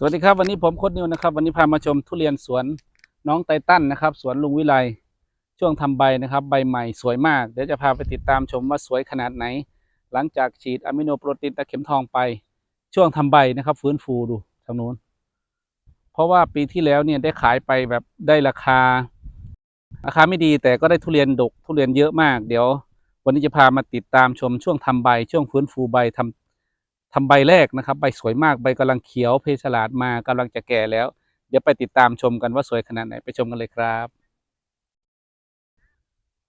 สวัสดีครับวันนี้ผมโคดนิวนะครับ วันนี้พามาชมทุเรียนสวนน้องไตตันนะครับ สวนลุงวิไลช่วงทำใบนะครับ ใบใหม่สวยมาก เดี๋ยวจะพาไปติดตามชมว่าสวยขนาดไหน หลังจากฉีดอะมิโนโปรตีนตะเข็มทองไป ช่วงทำใบนะครับ ฟื้นฟูดูทางนู้น เพราะว่าปีที่แล้วเนี่ยได้ขายไปแบบได้ราคา ราคาไม่ดีแต่ก็ได้ทุเรียนดกทุเรียนเยอะมาก เดี๋ยว วันนี้จะพามาติดตามชมช่วงทำใบ ช่วงฟื้นฟูใบทำ ทำใบแรกนะครับ ใบสวยมากใบกำลังเขียวเพชฉลาดมากำลังจะแก่แล้ว เดี๋ยวไปติดตามชมกันว่าสวยขนาดไหนไปชมกันเลยครับ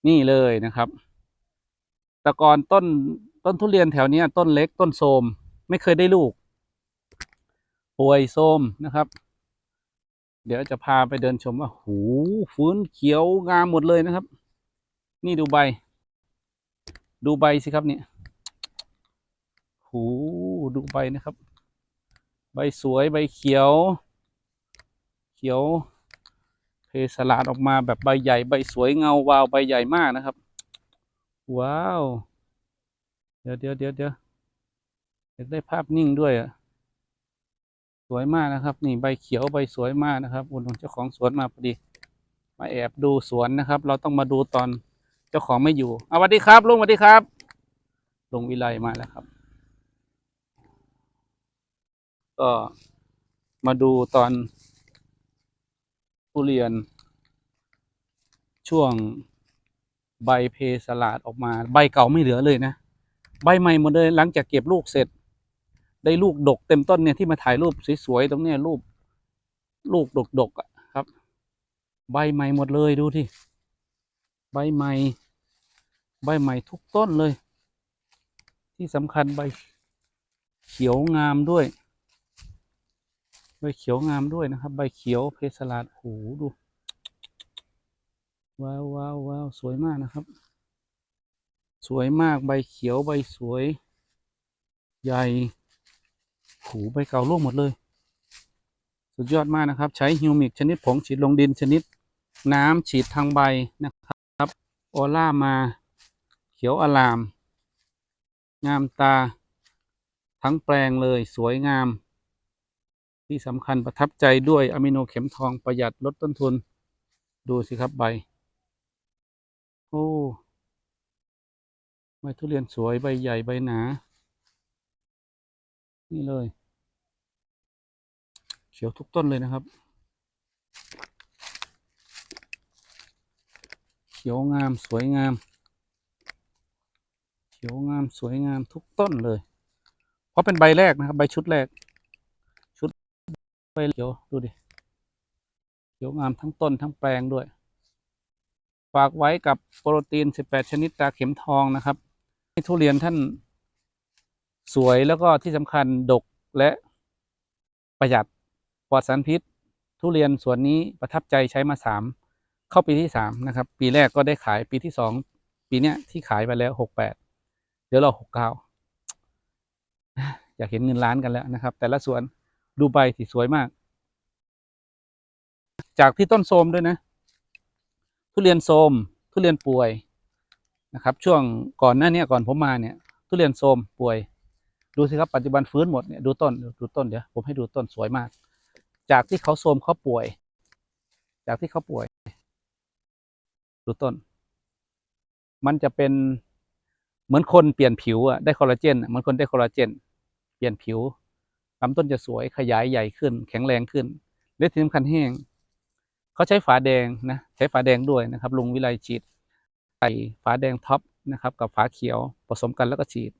นี่เลยนะครับต่ก่อนต้นต้นทุเรียนแถวนี้ต้นเล็กต้นโทมไม่เคยได้ลูก ป่วยโทมนะครับ เดี๋ยวจะพาไปเดินชมว่าหูฟื้นเขียวงามหมดเลยนะครับ นี่ดูใบ ดูใบสิครับเนี่ย หูดูใบนะครับ ใบสวยใบเขียว เขียวเพสลาดออกมาแบบใบใหญ่ใบสวยเงาวาวใบใหญ่มากนะครับ ว้าว เดี๋ยวเดี๋ยวเดี๋ยวเดี๋ยวได้ภาพนิ่งด้วยอะสวยมากนะครับ นี่ใบเขียวใบสวยมากนะครับอุนเจ้าของสวนมาพอดี มาแอบดูสวนนะครับ เราต้องมาดูตอนเจ้าของไม่อยู่อะสวัสดีครับลุงสวัสดีครับลุงวิไลมาแล้วครับ ก็มาดูตอนทุเรียน ช่วงใบเพสลาดออกมา ใบเก่าไม่เหลือเลยนะ ใบใหม่หมดเลยหลังจากเก็บลูกเสร็จ ได้ลูกดกเต็มต้นเนี่ยที่มาถ่ายรูปสวยๆตรงเนี้ยรูป ลูกดกๆอะครับ ใบใหม่หมดเลยดูที่ใบใหม่ ใบใหม่ทุกต้นเลย ที่สำคัญใบเขียวงามด้วย ใบเขียวงามด้วยนะครับ ใบเขียวเพสลาดโอ้โหดู ว้าวว้าวว้าวสวยมากนะครับ สวยมากใบเขียวใบสวย ใหญ่หูใบเก่าร่วงหมดเลย สุดยอดมากนะครับ ใช้ฮิวมิกชนิดผงฉีดลงดินชนิด น้ำฉีดทางใบนะครับ ออร่ามา เขียวอลาม งามตา ทั้งแปลงเลยสวยงาม ที่สำคัญประทับใจด้วยอะมิโนเข็มทองประหยัดลดต้นทุน ดูสิครับใบ โอ้ใบทุเรียนสวยใบใหญ่ใบหนา นี่เลย เขียวทุกต้นเลยนะครับ เขียวงามสวยงาม เขียวงามสวยงามทุกต้นเลย เพราะเป็นใบแรกนะครับ ใบชุดแรก เขียวดูดิเขียวงามทั้งต้นทั้งแปลงด้วย ฝากไว้กับโปรตีน 18 ชนิดตาเข็มทองนะครับ ให้ทุเรียนท่านสวยแล้วก็ที่สำคัญดกและประหยัดปลอดสารพิษ ทุเรียนสวนนี้ประทับใจใช้มาสามเข้าปีที่สามนะครับ ปีแรกก็ได้ขายปีที่สองปีเนี้ยที่ขายไปแล้วหกแปดเดี๋ยวเราหกเก้าอยากเห็นเงินล้านกันแล้วนะครับ แต่ละสวน ดูใบที่สวยมาก จากที่ต้นโทมด้วยนะ ทุเรียนโทมทุเรียนป่วยนะครับ ช่วงก่อนหน้านี้ก่อนผมมาเนี่ย ทุเรียนโทมป่วย ดูสิครับปัจจุบันฟื้นหมดเนี่ยดูต้นดูต้นเดี๋ยวผมให้ดูต้นสวยมาก จากที่เขาโทมเขาป่วย จากที่เขาป่วย ดูต้น มันจะเป็นเหมือนคนเปลี่ยนผิวอะได้คอลลาเจนเหมือนคนได้คอลลาเจน เปลี่ยนผิว ลำต้นจะสวยขยายใหญ่ขึ้น แข็งแรงขึ้นและที่สำคัญแห้ง เขาใช้ฝาแดงนะใช้ฝาแดงด้วยนะครับ ลุงวิไลฉีดใส่ฝาแดงท็อปนะครับ กับฝาเขียวผสมกันแล้วก็ฉีด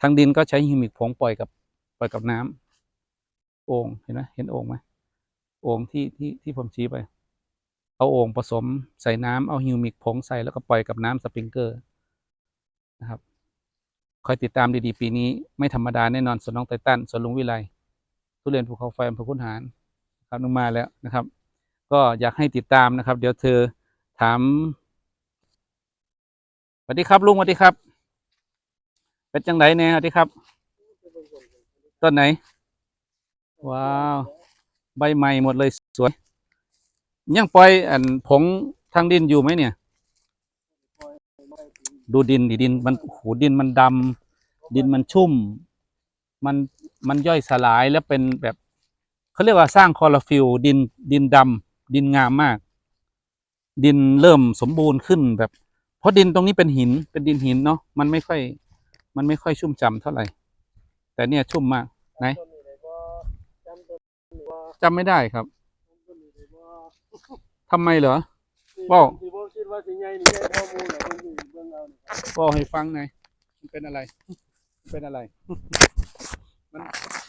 ทางดินก็ใช้ฮิวมิกผงปล่อยกับปล่อยกับน้ำโอ่งเห็นไหมเห็นโอ่งไหมโอ่งที่ที่ที่ผมชี้ไป เอาโอ่งผสมใส่น้ำเอาฮิวมิกผงใส่แล้วก็ปล่อยกับน้ำสปริงเกอร์นะครับคอยติดตามดีๆ ปีนี้ไม่ธรรมดาแน่นอนสวนน้องไตตันสวนลุงวิไล ทุเรียนภูเขาไฟอำเภอคุนหารครับลงมาแล้วนะครับ ก็อยากให้ติดตามนะครับ เดี๋ยวเธอถามสวัสดีครับลุงสวัสดีครับ เป็นจังไหนเนี่ยสวัสดีครับ ต้นไหน ว้าว ใบใหม่หมดเลยสวย ยังปล่อยอันผงทางดินอยู่ไหมเนี่ย ดูดินดิดินมันโอ้โหดินมันดำดินมันชุ่ม มัน มันย่อยสลายแล้วเป็นแบบเขาเรียกว่าสร้างคอโรฟิลดินดินดำดินงามมาก ดินเริ่มสมบูรณ์ขึ้นแบบ เพราะดินตรงนี้เป็นหินเป็นดินหินเนาะมันไม่ค่อย มันไม่ค่อยชุ่มฉ่ำเท่าไหร่ แต่เนี่ยชุ่มมากไหนจำไม่ได้ครับต้นนี้ได้บ่ทำไมเหรอบอยู่เบิ่งเอกให้ฟังหน่อยมันเป็นอะไร เป็นอะไร มัน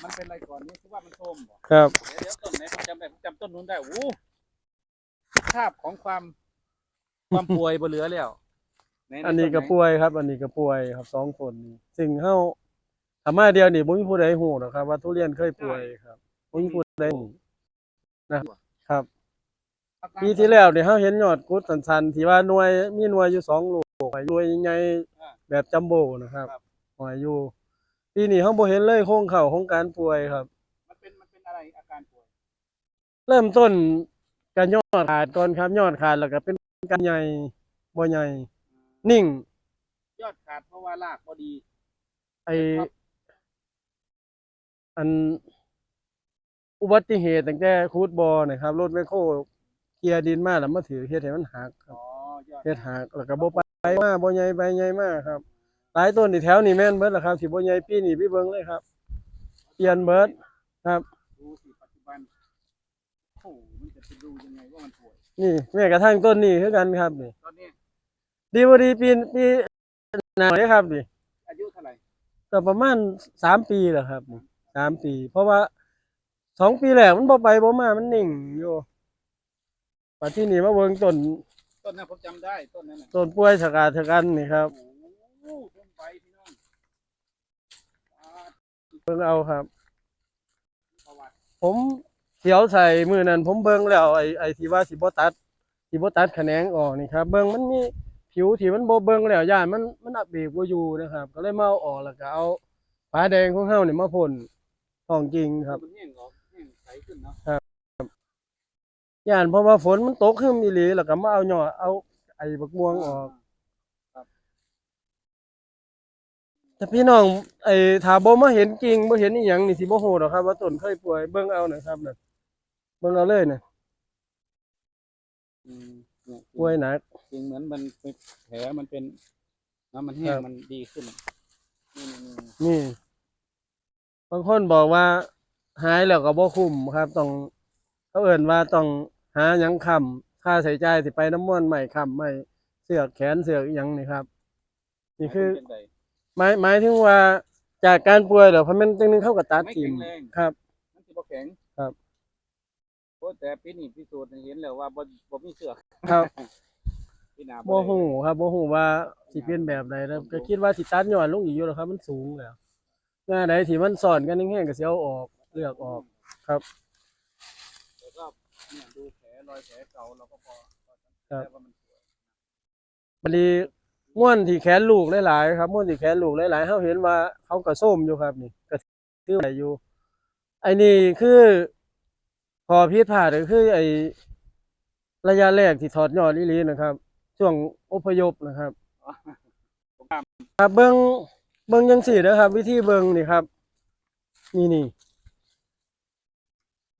มันเป็นอะไรก่อนนี่คือว่ามันโทมบ่ครับ เดี๋ยวเดี๋ยวต้นไหนผมจำได้ผมจำต้นนู้นได้โอ้ภาพของความความป่วยบ่เหลือแล้วไหๆอันนี้ก็ต้ไหป่วยครับ อันนี้ก็ป่วยครับสองคนนี่ซึ่งเฮาถ้ามาเดียวนี่บ่มีผู้ใดฮู้หรอกครับ ว่าทุเรียนเคยป่วยครับบ่มีผู้ใดฮู้นะครับอาการปีที่แล้วเนี่ยเราเห็นยอดกุดสันๆที่ว่าหน่วยมีหน่วยอยู่สองลูกหน่วยใหญ่ๆแบบจัมโบ้นะครับหน่วยอยู่ ปีนี้เราบ่เห็นเลยโครงเข่าของการป่วยครับ มันเป็นมันเป็นอะไรอาการป่วย เริ่มต้นการยอดขาดก่อนครับ ยอดขาดแล้วก็เป็นการใหญ่บ่ใหญ่ นิ่ง ยอดขาดเพราะว่ารากบ่ดี ไออันอุบัติเหตุตั้งแต่คูดบอนะครับรถแมคโครเคลียร์ดินมาแล้วมาถือเฮ็ดให้มันหักครัอ๋บอยอดเฮ็ดหักแล้วก็บ่ไปมาบ่ใหญ่ไปใหญ่มากครับ หลายต้นนี่แถวนี่แม่นเบิดแล้วครับสิบ่ใหญ่ปีนี้พี่เบิ่งเลยครับ เปลี่ยนเบิดครับ ดูสิปัจจุบันโอ้โหมันจะไปดูยังไงว่ามันป่วย นี่แม้กระทั่งต้นนี้คือกันครับนี่ ตอนนี้ดีบ่ดีปีปีหน้าเลยครับนี่อายุเท่าไหร่ก็ประมาณสามปีแหละครับนี่สามปี เพราะว่าสองปีแรกมันบ่ไปบ่มามันนิ่งอยู่ปัจที่นี่มาเบิ่งต้นต้นนั้นผมจำได้ต้นนั้นน่ะต้นป่วยสกาชะกันนี่ครับ โอ้โหต้นไปพี่น้องอ่า เบิ่งเอาครับ ผมเสียวใส่มือนั้นผมเบิ่งแล้วไอ้ไอ้ที่ว่าสิบ่ตัดสิบ่ตัดแขนงออกนี่ครับ เบิ่งมันมีผิวที่มันโบเบิ่งแล้วย่านมันมันอักเบรกบ่อยู่นะครับ ก็เลยมาเอาออกแล้วก็เอาฝาแดงของเฮานี่มาพ่นของจริงครับมันแห้งออกแห้งใสขึ้นเนาะย่านเพราะว่าฝนมันตกขึ้นอีหลีแล้วก็มาเอาหน่อเอาไอ้บักม่วงออก แต่พี่น้องไอ้ถ้าบ่มาเห็นจริงบ่เห็นอีหยังนี่สิบ่ฮู้ดอกครับ ว่าต้นเคยป่วยเบิ่งเอาหน่อยครับน่ะเบิ่งเอาเลยน่ะอืมเนี่ยป่วยหนัก จริงเหมือนมันเป็นแผลมันเป็นน้ำมันแห้งครับ มันดีขึ้นนี่นี่นี่นี่บางคนบอกว่า หายแล้วก็บ่คุ้มครับ ต้องเขาเอิ้นว่าต้องหาหยังค้ำค่าใช้จ่ายสิไปน้ำม่วนใหม่ค้ำใหม่เสือกแขนเสือกอีหยังนี่ครับ นี่คือเป็นไง หมายหมายถึงว่าจากการป่วยแล้วเพราะมันจังนึงเข้ากับตัดไม่ทิ่แข็มงแรง ครับ มันสิบ่แข็งครับ โอ้แต่ปีนี้พิสูจน์ให้เห็นแล้วว่าบ่บ่มีเสือกครับปีหน้าบ่ได้ ฮู้ครับบ่ฮู้ว่าสิเป็นแบบใดแล้วก็คิดว่าสิตัดย้อนลงอีกอยู่แล้วครับ มันสูงแล้วงานใดที่มันซ่อนกันแห้งๆก็สิเอาออกเลือกออก ครับ แล้วก็เนี่ยดูแผลรอยแผลเก่าเราก็พอพอจำครับได้ว่ามันสวยบัดนี้ ม่วนที่แขนลูกหลายๆครับม่วนที่แขนลูกหลายๆเฮาเห็นว่าเขาก็ส้มอยู่ครับนี่ก็คือได้อยู่ไอ้นี่คือพอผิดพลาดก็คือ ไอ้ระยะแรกที่ถอดยอดอีหลีนะครับ ช่วงอพยพนะครับ ครับเบิ่งเบิ่งจังซี่นะครับ วิธีเบิ่งนี่ครับ นี่นี่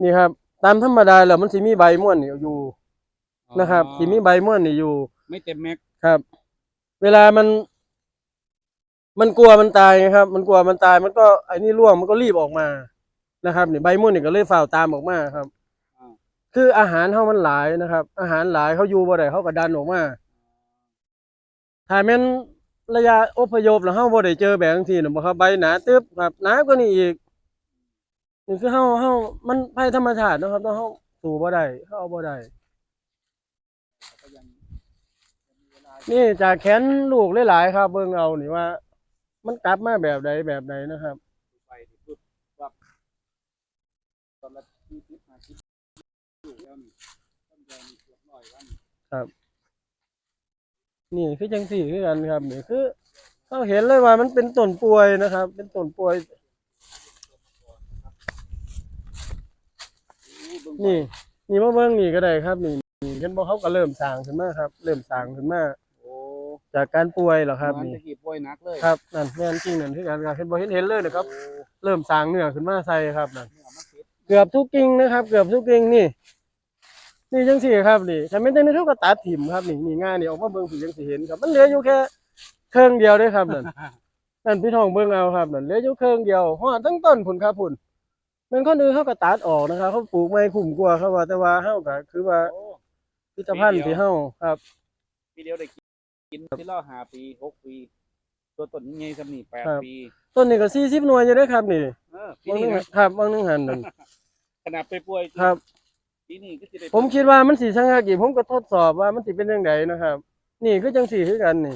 นี่ครับ ตามธรรมดาแล้วมันสิมีใบม่วนนี่อยู่นะครับสิมีใบม่วนนี่อยู่ ไม่เต็มแม็กครับ เวลามัน มันกลัวมันตายไงครับ มันกลัวมันตาย มันก็ไอ้นี่ร่วงมันก็รีบออกมานะครับนี่ใบม่วนนี่ก็เลยฝ่าวตามออกมาครับอ่าคืออาหารเฮามันหลายนะครับ อาหารหลายเขาอยู่บ่ได้เขาก็ดันออกมาถ้าแม่นระยะอพยพแล้วเฮาบ่ได้เจอแบบจังซี่น่ะบ่ครับใบหนาตึ๊บครับหนากว่านี้อีกนี่คือเฮาเฮามันภัยธรรมชาติเนาะครับเนาะเฮาสู้บ่ได้เฮาเอาบ่ได้ก็ยังยังมีเวลา นี่จากแขนลูกหลายๆครับเบิ่งเอานี่ว่า มันกลับมาแบบใดแบบใดนะครับไปที่ปุ๊บว่าตอนละที่สิบห้าสิบลูกแล้วนี่ต้นใหญ่นี่เกือบร้อยวันนี่คือจังสี่คือกันครับนี่คือเราเห็นเลยว่ามันเป็นต้นป่วยนะครับ เป็นต้นป่วย นี่ นี่มาเบิ่งนี่ก็ได้ครับ นี่นี่เห็นบ่เขาก็เริ่มสางขึ้นมาครับ เริ่มสางขึ้นมา จากการป่วยเหรอครับมันนี่ตะกี้ป่วยหนักเลยครับนั่นแม่นจริงนั่นคือกันครับเห็นบ่เห็นเห็นเลยนะครับโอ้เริ่มสร้างเนื้อขึ้นมาใส่ครับนั่นเนี่ยมันติดเกือบทุกกิ่งนะครับ เกือบทุกกิ่งนี่นี่จังสี่ครับนี่ถ้าไม่ได้ในเท่ากับตัดถิ่มครับนี่นี่ง่ายนี่ออกมาเบิ่งสีจังสีเห็นครับ มันเหลืออยู่แค่เครื่องเดียวเด้อครับนั่นนั่นพี่ทองเบิ่งเอาครับนั่นเหลืออยู่เครื่องเดียวฮอดทั้งต้นพุ่นครับพุ่นมันคนอื่นเขาก็ตัดออกนะครับเขาปลูกไม่คุ้มกว่าเขาว่าแต่ว่าเฮาก็คือว่าโอ้พิพิธภัณฑ์ที่เฮาครับปีเดียวได้ กินที่ล่อหาปีหกปี ตัวต้นใหญ่สำนี่แปดครับ ปีต้นนี้ก็40หน่วยอยู่เด้อครับนี่เออปีบางนี้นึงนะครับบางนึงหันนั่นขนาดไปป่วยครับ ปีนี้ก็สิได้ผมคิดว่ามันสิช่างกี่ผมก็ทดสอบว่ามันสิเป็นจังไดนะครับ นี่คือจังสี่คือกันนี่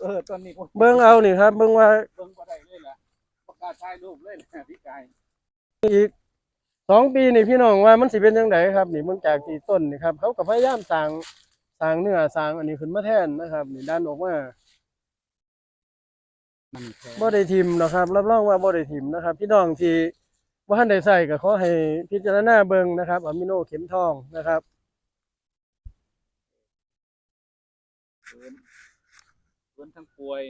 เออตอนนี้ผมเบิ่งเอานี่ครับ เบิ่งว่าเบิ่งบ่ได้เลยล่ะประกล้าศถ่ายรูปเลยนะพี่กายอีกสองปีนี่พี่น้องว่ามันสิเป็นจังไดครับ นี่เบิ่งจากที่ต้นนี่ครับเขาก็พยายามสร้าง สร้างเนื้อสร้างอันนี้ขึ้นมาแทนนะครับนี่ด้านออกมามันแท้บ่ได้ทิมนะครับ รับรองว่าบ่ได้ทิมนะครับ พี่น้องที่บ่ทันได้ใส่ก็ขอให้พิจารณาเบิ่งนะครับอะมิโนเข็มทองนะครับฟื้นฟื้นทั้งป่วย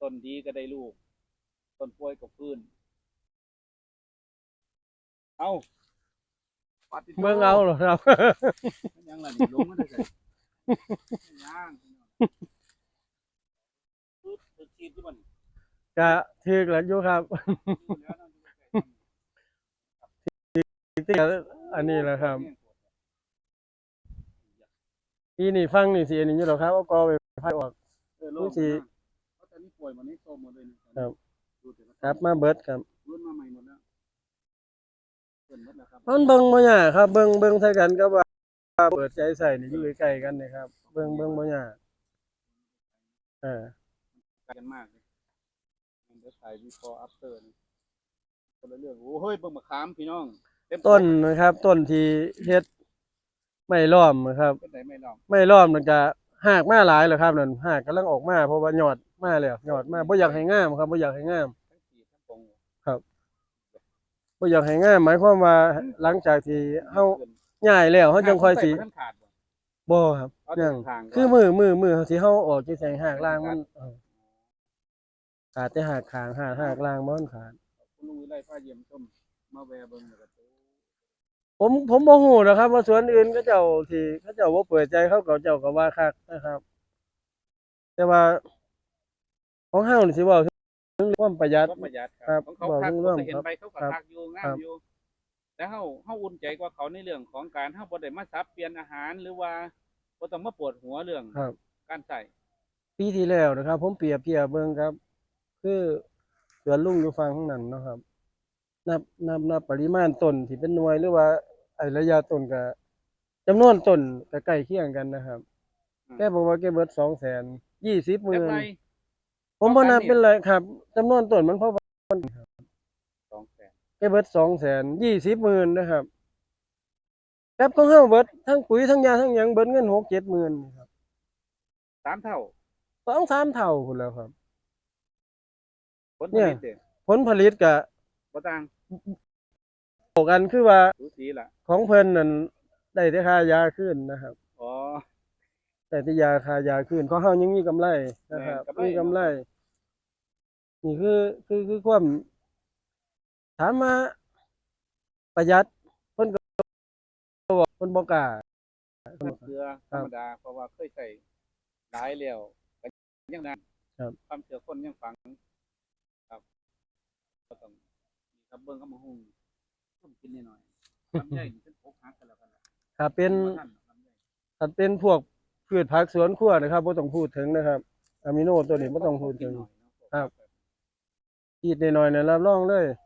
ต้นดีก็ได้ลูกต้นป่วยก็ฟื้น เอาปฏิโทษเบิ่งเอาเหรอครับยังล่ะนี่ลงมาได้ไสยังปึ๊บปึ๊บฉีดที่มัน ก็ถูกแล้วอยู่ครับอยู่แล้วนั่นอยู่ใกล้ๆที่อันนี้แหละครับปีนี้ฟังนี่สิอันนี้อยู่หรอครับเอากอไปพัดออกเออโลกสินะเพราะตอนนี้ป่วยหมดนี้โซมหมดเลยนะครับครับมาเบิร์ดครับรุ่นใหม่หมดแล้วเกินหมดแล้วครับมันเบิ่ยครับ เบิ่งเบิ่งใส่กันก็ว่า เปิดใจใส่นี่อยู่ใกล้ๆกันนี่ครับ เบิ่งเบิ่งบ่ยากเออไกลกันมากเลยมันจะถ่าย before after นี่คนละเรื่องโอ้เฮ้ยเบิ่งมะขามพี่น้องเต็มต้นนะครับ ต้นที่เฮ็ดไม่ล้อมนะครับเป็นไดไม่ลองไม่ล้อมมันก็หากมาหลายแล้วครับนั่นหากกำลังออกมาเพราะว่ายอดมาแล้วยอดมาบ่อยากให้งามครับบ่อยากให้งามทั้งสีทั้งปงบ่อยากให้งามหมายความว่าหลังจากที่เฮา ย้ายแล้วเฮาจังค่อยสิท่านขาดบ่บ่ครับเอาแต่ยังทางก่นคือมือมือมือที่เฮาออกที่ใส่หากล่างมันเออขาดแต่หากขางหากหากล่างบ่มันขาด คุณลุงวิไลผ้าเยี่ยมชมมาแวะเบิ่งแล้วก็โอ้ผมผมบ่ฮู้นะครับว่าสวนอื่นเขาเจ้าที่เขาเจ้าบ่เปิดใจเขาก็เจ้าก็ว่าคักนะครับ แต่ว่า ของเฮานี่สิเว้าถึงความประหยัด ก็ประหยัดคครัรับบของเขาคักบอกผมเรื่องก็เห็นครับไปเขาก็ครับคักอยู่งาครัมบ อยู่ แต่เฮาเฮาอุ่นใจกว่าเขาในเรื่องของการเฮาบ่ได้มาสับเปลี่ยนอาหารหรือว่าบ่ต้องมาปวดหัวเรื่องครับ การใส่ปีที่แล้วนะครับ ผมเปรียบเทียบเบิ่งครับ คือสวนลุงอยู่ฝั่งข้างนั้นเนาะครับ นับนับนับปริมาณต้นที่เป็นหน่วยหรือว่าไอ้ระยะต้นก็จำนวนต้นก็ใกล้เคียงกันนะครับแกบอกว่าแกเบิด220,000จักไรผมบ่นับเป็นไรครับจำนวนต้นมันพ อ2แสนแกเบิด220,000นะครับครับของเฮาเบิดทั้งปุ๋ยทั้งยาทั้งหยังเบิดเงิน6-70,000ครับสามเท่าสองสามเท่าพุ่นแล้วครับ ผลผเนี่ยลิตเด้ผลผลิตก็บ่ต่างโตกันคือว่าสูสีล่ะของเพิ่นนั่นได้แต่ค่ายาขึ้นนะครับ อ๋อ แต่ที่ยาค่ายาขึ้นของเฮายังมีกำไรนะครับแม่นกำไร มีกำไร นี่คือคือคือความ ถามมาประหยัดเพิ่นก็บอกเพิ่นบ่กล้ามันเกลือธรรมดาเพราะว่าเคยใส่หลายแล้วก็ยังนั้นครับความเชื่อคนยังฝังครับก็ต้องมีครับเบิ่งกับมาหุงต้มกินนิดหน่อยลำไยนี่เป็นอกหักกันแล้วกันล่ะถ้าเป็นบ่ทันลำไยถ้าเป็นพวกพืชผักสวนครัวนะครับบ่ต้องพูดถึงนะครับอะมิโนตัวนี้บ่ต้องพูดถึงครับฉีดน้อยๆเนี่ยรับรองเลยแ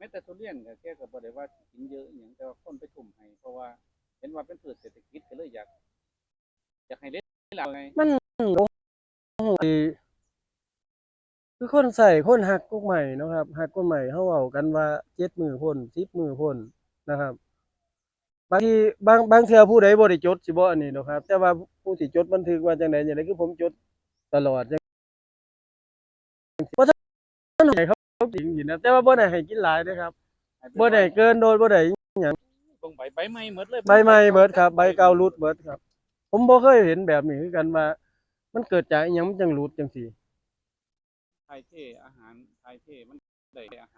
ม้แต่ทุเรียนก็แค่ก็บ่ได้ว่าสิกินเยอะอย่างแต่ว่าคนไปทุ่มให้เพราะว่าเห็นว่าเป็นพืชเศรษฐกิจก็เลยอยากอยากให้เล่นหลาไงคือคนใส่คนหักกุ๊กใหม่นะครับหักกุ๊กใหม่เขาเว้ากันว่าเจ็ดมือพ่นสิบมือพ่นนะครับ บางทีบางบางเทือผู้ใดบ่ได้จดสิบ่อันนี้นะครับ แต่ว่าผู้ที่จดบันทึกว่าจังไดจังไดคือผมจดตลอดจังบ่ทันให้เขา จริงอยู่นะแต่ว่าบ่ได้ให้กินหลายเด้อครับบ่ได้เกินโดยบ่ได้เบิ่งใบใบไม้หมดเลยใบใหม่เบิดครับ ใบเก่าหลุดเบิดครับ ผมบ่เคยเห็นแบบนี้คือกันว่า มันเกิดจากอิหยังมันจังหลุดจังซี่ไทยเทอาหารไทยเทมันได้อาห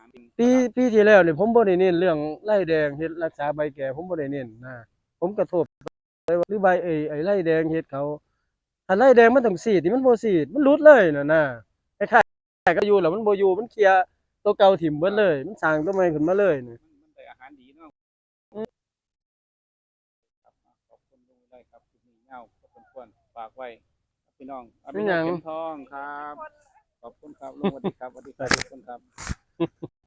ารกินปีปีที่แล้วนี่ผมบ่ได้เน้นเรื่องไล่แดงเฮ็ดรักษาใบแก่ ผมบ่ได้เน้นนะผมกระทบไปว่าหรือใบเอยไอ้ไล่แดงเฮ็ดเขาถ้าไล่แดงมันต้องสีดนี่มันบ่สีดมันหลุดเลยน่ะนะ คล้ายๆก็อยู่แล้วมันบ่อยู่มันเคลียร์ตัวเก่าถิ่มเบิดเลย มันสร้างตัวใหม่ขึ้นมาเลยนี่มันได้อาหารดีเนาะครับขอบคุณลุงได้ครับคุณมีเงาขอบคุณควรฝากไว้ครับพี่น้องเอาพี่น้องเข็มทองครับ ขอบคุณครับลุงสวัสดีครับสวัสดีครับทุกคนครับ